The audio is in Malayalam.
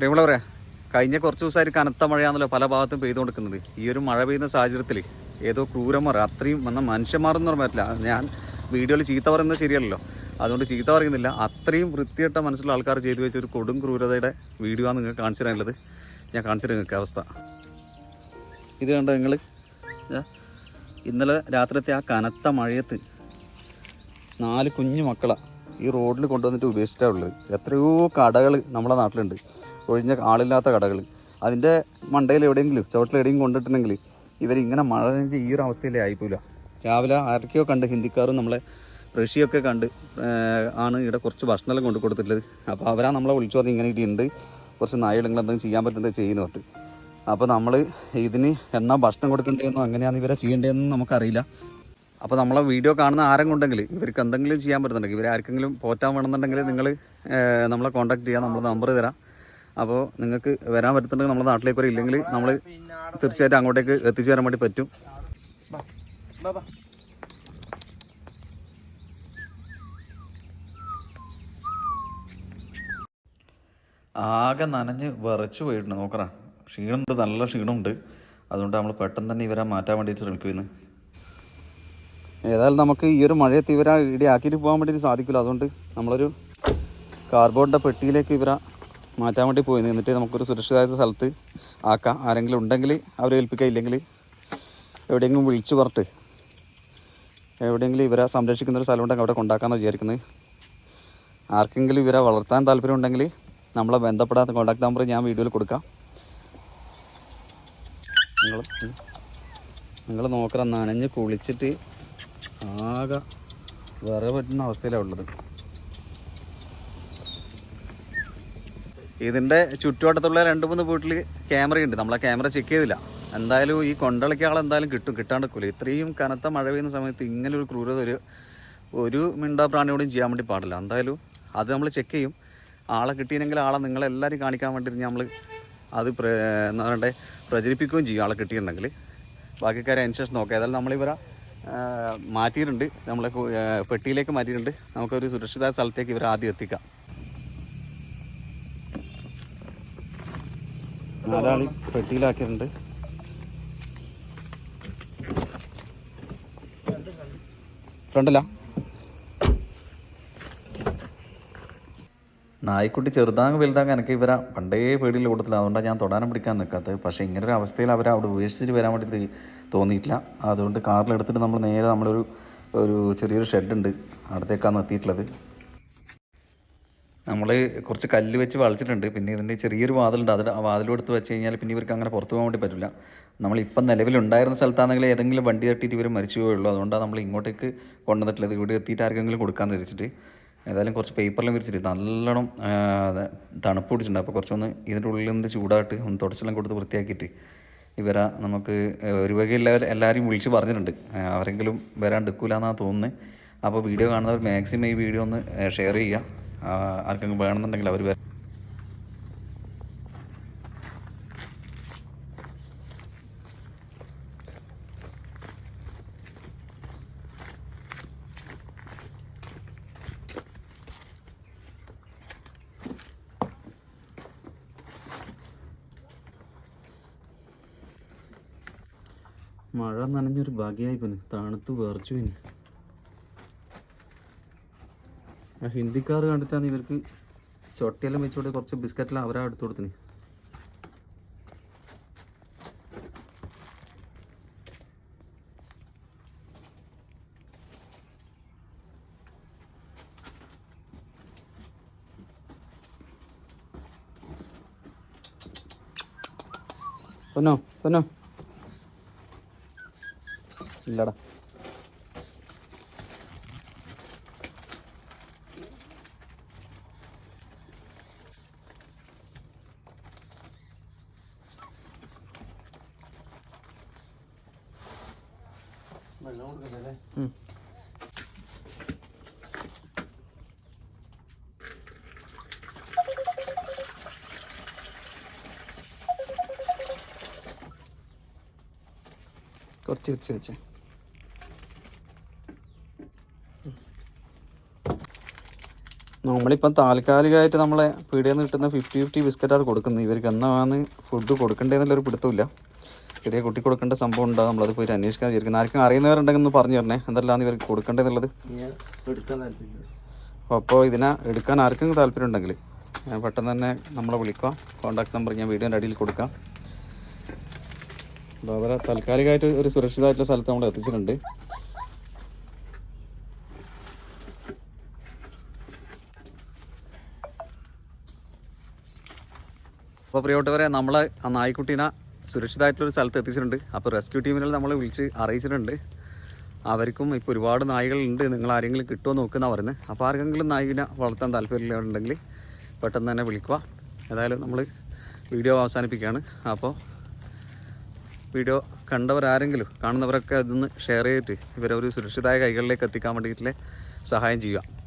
പ്രിയമുള്ളവരെ കഴിഞ്ഞ കുറച്ച് ദിവസമായിട്ട് കനത്ത മഴയാണല്ലോ പല ഭാഗത്തും പെയ്തുകൊണ്ടിരിക്കുന്നത്. ഈ ഒരു മഴ പെയ്യുന്ന സാഹചര്യത്തിൽ ഏതോ ക്രൂരന്മാർ അത്രയും വന്ന മനുഷ്യന്മാരെന്ന് പറയാൻ പറ്റില്ല. ഞാൻ വീഡിയോയിൽ ചീത്ത പറയുന്നത് ശരിയല്ലല്ലോ. അതുകൊണ്ട് ചീത്ത പറയുന്നില്ല. അത്രയും വൃത്തിയിട്ട മനസ്സിലുള്ള ആൾക്കാർ ചെയ്തു വെച്ച ഒരു കൊടും ക്രൂരതയുടെ വീഡിയോ ആണ് നിങ്ങൾക്ക് കാണിച്ചു തരാനുള്ളത്. ഞാൻ കാണിച്ചു തരാം നിങ്ങൾക്ക് അവസ്ഥ. ഇത് കണ്ടോ നിങ്ങൾ ഇന്നലെ രാത്രിത്തെ ആ കനത്ത മഴയത്ത് നാല് കുഞ്ഞു മക്കളാണ് ഈ റോഡിൽ കൊണ്ടുവന്നിട്ട് ഉപേക്ഷിച്ചിട്ടാണ് ഉള്ളത്. എത്രയോ കടകൾ നമ്മുടെ നാട്ടിലുണ്ട്. ഒഴിഞ്ഞ ആളില്ലാത്ത കടകൾ അതിന്റെ മണ്ടയിൽ എവിടെയെങ്കിലും ചുവട്ടിൽ എവിടെയെങ്കിലും കൊണ്ടിട്ടുണ്ടെങ്കിൽ ഇവരിങ്ങനെ മഴ നനഞ്ഞ് ഈ ഒരു അവസ്ഥയിലേ ആയിപ്പോയില്ല രാവിലെ ആരൊക്കെയോ കണ്ട് ഹിന്ദിക്കാരും നമ്മളെ റഷ്യയൊക്കെ കണ്ട് ആണ് ഇവിടെ കുറച്ച് ഭക്ഷണമെല്ലാം കൊണ്ടു കൊടുത്തിട്ടുള്ളത്. അപ്പോൾ അവരാ നമ്മളെ വിളിച്ചു പറഞ്ഞ് ഇങ്ങനെ ഇടിയുണ്ട് കുറച്ച് നായകൾ എന്തെങ്കിലും ചെയ്യാൻ പറ്റുന്നത് ചെയ്യുന്നു പറഞ്ഞിട്ട്. അപ്പോൾ നമ്മൾ ഇതിന് എന്നാ ഭക്ഷണം കൊടുക്കേണ്ടതെന്നോ എങ്ങനെയാണ് ഇവരെ ചെയ്യേണ്ടതെന്നും നമുക്കറിയില്ല. അപ്പോൾ നമ്മളെ വീഡിയോ കാണുന്ന ആരെങ്കിലും ഉണ്ടെങ്കിൽ ഇവർക്ക് എന്തെങ്കിലും ചെയ്യാൻ പറ്റുന്നുണ്ടെങ്കിൽ ഇവർ ആർക്കെങ്കിലും പോറ്റാൻ വേണമെന്നുണ്ടെങ്കിൽ നിങ്ങൾ നമ്മളെ കോൺടാക്ട് ചെയ്യാം നമ്മൾ നമ്പർ തരാം. അപ്പോൾ നിങ്ങൾക്ക് വരാൻ പറ്റുന്നുണ്ടെങ്കിൽ നമ്മുടെ നാട്ടിലേക്ക് വരെ ഇല്ലെങ്കിൽ നമ്മൾ തീർച്ചയായിട്ടും അങ്ങോട്ടേക്ക് എത്തിച്ചു തരാൻ വേണ്ടി പറ്റും. ആകെ നനഞ്ഞ് വിറച്ച് പോയിട്ടുണ്ട്. നോക്കറ. ക്ഷീണമുണ്ട്. നല്ല ക്ഷീണമുണ്ട്. അതുകൊണ്ട് നമ്മൾ പെട്ടെന്ന് തന്നെ ഇവരെ മാറ്റാൻ വേണ്ടിയിട്ട് ശ്രമിക്കുന്നു ഏതായാലും നമുക്ക് ഈ ഒരു മഴയത്ത് ഇവരെ ഇടി ആക്കിയിട്ട് പോകാൻ വേണ്ടിയിട്ട് സാധിക്കില്ല. അതുകൊണ്ട് നമ്മളൊരു കാർബോർഡിന്റെ പെട്ടിയിലേക്ക് ഇവരെ മാറ്റാൻ വേണ്ടി പോയി. നിന്നിട്ട് നമുക്കൊരു സുരക്ഷിതമായ സ്ഥലത്ത് ആക്കാം. ആരെങ്കിലും ഉണ്ടെങ്കിൽ അവരെ ഏൽപ്പിക്കുക ഇല്ലെങ്കിൽ എവിടെയെങ്കിലും വിളിച്ചു പറഞ്ഞിട്ട് എവിടെയെങ്കിലും ഇവരെ സംരക്ഷിക്കുന്ന ഒരു സ്ഥലം ഉണ്ടെങ്കിൽ അവിടെ കൊണ്ടാക്കാമെന്ന് വിചാരിക്കുന്നത്. ആർക്കെങ്കിലും ഇവരെ വളർത്താൻ താല്പര്യം ഉണ്ടെങ്കിൽ നമ്മളെ ബന്ധപ്പെടാത്ത കോൺടാക്ട് നമ്പർ ഞാൻ വീഡിയോയിൽ കൊടുക്കാം. നിങ്ങൾ നിങ്ങൾ നോക്കണം നനഞ്ഞ് കുളിച്ചിട്ട് ആകെ വിറ പറ്റുന്ന അവസ്ഥയിലാണ് ഉള്ളത്. ഇതിന്റെ ചുറ്റുവട്ടത്തുള്ള രണ്ട് മൂന്ന് വീട്ടിൽ ക്യാമറയുണ്ട് നമ്മളെ ക്യാമറ ചെക്ക് ചെയ്തില്ല. എന്തായാലും ഈ കൊണ്ടളയ്ക്ക് ആൾ എന്തായാലും കിട്ടും. കിട്ടാണ്ടിക്കില്ല ഇത്രയും കനത്ത മഴ പെയ്യുന്ന സമയത്ത് ഇങ്ങനെ ഒരു ക്രൂരത ഒരു ഒരു മിണ്ടാ പ്രാണിയോടും ചെയ്യാൻ വേണ്ടി പാടില്ല. എന്തായാലും അത് നമ്മൾ ചെക്ക് ചെയ്യും. ആളെ കിട്ടിയില്ലെങ്കിൽ ആളെ നിങ്ങളെല്ലാവരും കാണിക്കാൻ വേണ്ടി നമ്മൾ അത് എന്താ പറയണ്ടേ പ്രചരിപ്പിക്കുകയും ചെയ്യും ആളെ കിട്ടിയിട്ടുണ്ടെങ്കിൽ ബാക്കി കാര്യം അതിന് നോക്കാം. ഏതായാലും നമ്മളിവരെ മാറ്റിയിട്ടുണ്ട്. നമ്മളെ പെട്ടിയിലേക്ക് മാറ്റിയിട്ടുണ്ട്. നമുക്കൊരു സുരക്ഷിത സ്ഥലത്തേക്ക് ഇവരെ ആദ്യം എത്തിക്കാം. നാലാളി പെട്ടിയിലാക്കിയിട്ടുണ്ട്. ഫ്രണ്ടല്ല? നായ്ക്കുട്ടി ചെറുതാങ്ങ് വലുതാങ്ങ് എനിക്ക് ഇവരാ പണ്ടേ പേടിയിൽ കൂട്ടത്തില്ല അതുകൊണ്ടാണ് ഞാൻ തൊടാനും പിടിക്കാൻ നിൽക്കാത്തത് പക്ഷേ ഇങ്ങനെ ഒരു അവസ്ഥയിൽ അവർ അവിടെ ഉപേക്ഷിച്ചിട്ട് വരാൻ വേണ്ടി തോന്നിയിട്ടില്ല. അതുകൊണ്ട് കാറിലെടുത്തിട്ട് നമ്മൾ നേരെ നമ്മളൊരു ഒരു ചെറിയൊരു ഷെഡുണ്ട്. അവിടത്തേക്കാണ് എത്തിയിട്ടുള്ളത്. നമ്മൾ കുറച്ച് കല്ല് വെച്ച് വളച്ചിട്ടുണ്ട്. പിന്നെ ഇതിന്റെ ചെറിയൊരു വാതിലുണ്ട്. അത് ആ വാതിലും എടുത്ത് വെച്ച് കഴിഞ്ഞാൽ പിന്നെ ഇവർക്ക് അങ്ങനെ പുറത്തു പോകാൻ വേണ്ടി പറ്റില്ല. നമ്മളിപ്പം നിലവിലുണ്ടായിരുന്ന സ്ഥലത്താണെങ്കിൽ ഏതെങ്കിലും വണ്ടി തട്ടിയിട്ട് ഇവർ മരിച്ചു പോയുള്ളൂ. അതുകൊണ്ടാണ് നമ്മൾ ഇങ്ങോട്ടേക്ക് കൊണ്ടുവന്നിട്ടുള്ളത്. ഇവിടെ എത്തിയിട്ട് ആർക്കെങ്കിലും കൊടുക്കാമെന്ന് വെച്ചിട്ട് ഏതായാലും കുറച്ച് പേപ്പറിലും വിരിച്ചിട്ട് നല്ലോണം തണുപ്പ് പിടിച്ചിട്ടുണ്ട്. അപ്പോൾ കുറച്ചൊന്ന് ഇതിന്റെ ഉള്ളിൽ നിന്ന് ചൂടായിട്ട് ഒന്ന് തുടച്ചെല്ലാം കൊടുത്ത് വൃത്തിയാക്കിയിട്ട് ഇവരാ നമുക്ക് ഒരു വക എല്ലാവരും വിളിച്ച് പറഞ്ഞിട്ടുണ്ട്. ആരെങ്കിലും എടുക്കൂല എന്നാണ് തോന്നുന്നത് അപ്പോൾ വീഡിയോ കാണുന്നവർ മാക്സിമം ഈ വീഡിയോ ഒന്ന് ഷെയർ ചെയ്യുക. ആർക്കെങ്കിലും വേണമെന്നുണ്ടെങ്കിൽ അവർ മഴ നനഞ്ഞൊരു ഭാഗ്യമായി പിന്നെ. തണുത്ത് വേർച്ചു പിന്നെ ആ ഹിന്ദിക്കാർ കണ്ടിട്ടാണ് ഇവർക്ക് ചൊട്ടിയെല്ലാം വെച്ചുകൊണ്ട് കുറച്ച് ബിസ്ക്കറ്റെല്ലാം അവരാ എടുത്തു കൊടുത്തിന് പൊന്നോ പൊന്നോ. ഇല്ലടാ. കുറച്ച് കുറച്ച് വെച്ചേ. നമ്മളിപ്പം താൽക്കാലികമായിട്ട് നമ്മളെ പീടികയിൽ നിന്ന് കിട്ടുന്ന ഫിഫ്റ്റി ഫിഫ്റ്റി ബിസ്ക്കറ്റാണ് കൊടുക്കുന്നത് ഇവർക്ക് എന്നാണ് ഫുഡ് കൊടുക്കേണ്ടതെന്നുള്ളൊരു പിടുത്തമില്ല ചെറിയ കുട്ടി കൊടുക്കേണ്ട സംഭവം ഉണ്ടാകും നമ്മളത് പോയിട്ട് അന്വേഷിക്കാൻ വിചാരിക്കുന്നത് ആർക്കും അറിയുന്നവരുണ്ടെങ്കിൽ ഒന്ന് പറഞ്ഞു തരണേ. എന്തെല്ലാം ഇവർക്ക് കൊടുക്കേണ്ടതെന്നുള്ളത് അപ്പോൾ ഇതിനെ എടുക്കാൻ ആർക്കും താല്പര്യം ഉണ്ടെങ്കിൽ ഞാൻ പെട്ടെന്ന് തന്നെ നമ്മളെ വിളിക്കാം. കോൺടാക്ട് നമ്പർ ഞാൻ വീഡിയോന്റെ അടിയിൽ കൊടുക്കാം. അപ്പോൾ അവരെ താൽക്കാലികമായിട്ട് ഒരു സുരക്ഷിതമായിട്ടുള്ള സ്ഥലത്ത് നമ്മൾ എത്തിച്ചിട്ടുണ്ട്. അപ്പോൾ പ്രിയപ്പെട്ടവരെ നമ്മൾ ആ നായ്ക്കുട്ടീനെ സുരക്ഷിതമായിട്ടുള്ളൊരു സ്ഥലത്ത് എത്തിച്ചിട്ടുണ്ട്. അപ്പോൾ റെസ്ക്യൂ ടീമിനെ നമ്മൾ വിളിച്ച് അറിയിച്ചിട്ടുണ്ട്. അവർക്കും ഇപ്പോൾ ഒരുപാട് നായ്കളുണ്ട്. നിങ്ങൾ ആരെങ്കിലും കിട്ടുമോ നോക്കുന്ന പറയുന്നത് അപ്പോൾ ആർക്കെങ്കിലും നായിനെ വളർത്താൻ താല്പര്യമുണ്ടെങ്കിൽ പെട്ടെന്ന് തന്നെ വിളിക്കുക. ഏതായാലും നമ്മൾ വീഡിയോ അവസാനിപ്പിക്കുകയാണ്. അപ്പോൾ വീഡിയോ കണ്ടവരാരെങ്കിലും കാണുന്നവരൊക്കെ അതൊന്ന് ഷെയർ ചെയ്തിട്ട് ഇവരെ ഒരു സുരക്ഷിതമായ കൈകളിലേക്ക് എത്തിക്കാൻ വേണ്ടിയിട്ടുള്ള സഹായം ചെയ്യുക.